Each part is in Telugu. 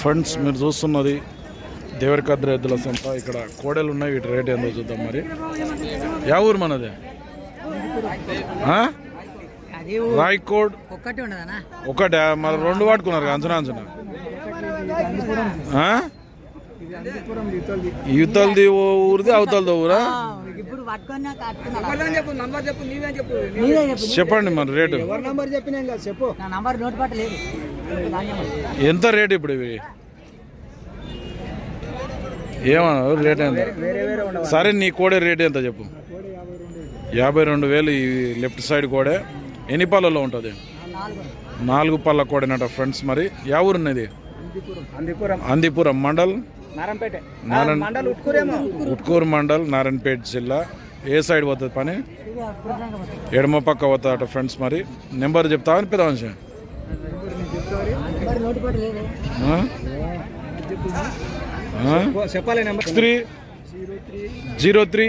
ఫ్రెండ్స్ మీరు చూస్తున్నది దేవరకద్ర ఎద్దుల సంత. ఇక్కడ కోడలు ఉన్నాయి వీటి రేట్ ఏందో చూద్దాం మరి. యా ఊరు మనది? రాయ్కోడ్. ఒకటే మరి రెండు పట్టుకున్నారు అంచనా అంచనా. ఆ? ఇవతలది ఓ ఊరిది అవతలది ఊరా? ఇప్పుడు పట్టుకొని కట్టుకున్నా చెప్పు నంబర్ చెప్పు నీవే చెప్పు. నీదే చెప్పు చెప్పండి మరి రేటు. ఎవరి నంబర్ చెప్పినా కదా చెప్పు. నా నంబర్ నోట్ పాట లేదు. ఎంత రేట్ ఇప్పుడు ఇవి? ఏమన్నా రేట్ ఎంత? సరే నీ కోడే రేట్ ఎంత చెప్పు. యాభై రెండు వేలు ఈ లెఫ్ట్ సైడ్ కోడే. ఎన్ని పళ్ళలో ఉంటుంది? నాలుగు పళ్ళ కోడేనట ఫ్రెండ్స్ మరి. యా ఊరున్నది అందిపురం. మండల్? ఉట్కూరు మండల్ నారాయణపేట జిల్లా. ఏ సైడ్ పోతుంది పని. ఎడమ పక్క పోతుందట ఫ్రెండ్స్ మరి. నెంబర్ చెప్తావని పెద్ద మనిషి నంబర్ నోట్ పాట లేదు ఆ? ఆ? చెప్పాలి number. Six three zero three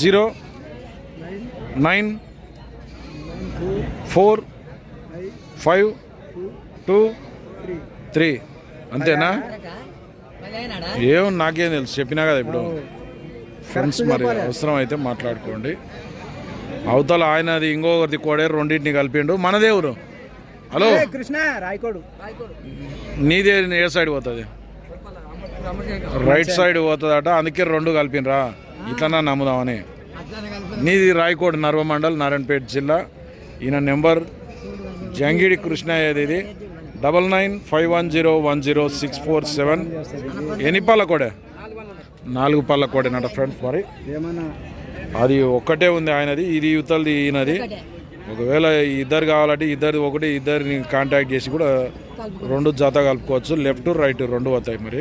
zero nine four five two three. అంతేనా? ఏం నాకేం తెలుసు. చెప్పినా కదా ఇప్పుడు. ఫ్రెండ్స్ మరి అవసరం అయితే మాట్లాడుకోండి. అవతల ఆయనది ఇంకొకరిది కోడే రెండింటిని కలిపిండు. మనదే ఊరు. హలో. కృష్ణ రాయకోడు. నీదే ఏ సైడ్ పోతుంది? రైట్ సైడ్ పోతుందట అందుకే రెండు కలిపినరా. ఇట్లనా నమ్ముదామని. నీది రాయకోట నర్వ మండల్ నారాయణపేట జిల్లా. ఈయన నెంబర్ జంగిడి కృష్ణ ఏది ఇది? Double nine five one zero one zero six four seven. ఎన్ని పళ్ళ కోడే నాలుగు పళ్ళ కోడేనట ఫ్రెండ్స్ మరి. ఏమన్నా? అది ఒక్కటే ఉంది ఆయనది ఇది యువతలది ఈయనది. ఒకవేళ ఇద్దరు కావాలంటే ఇద్దరు ఒకటి ఇద్దరిని కాంటాక్ట్ చేసి కూడా రెండు జత కలుపుకోవచ్చు. లెఫ్ట్ రైట్ రెండు అవుతాయి మరి.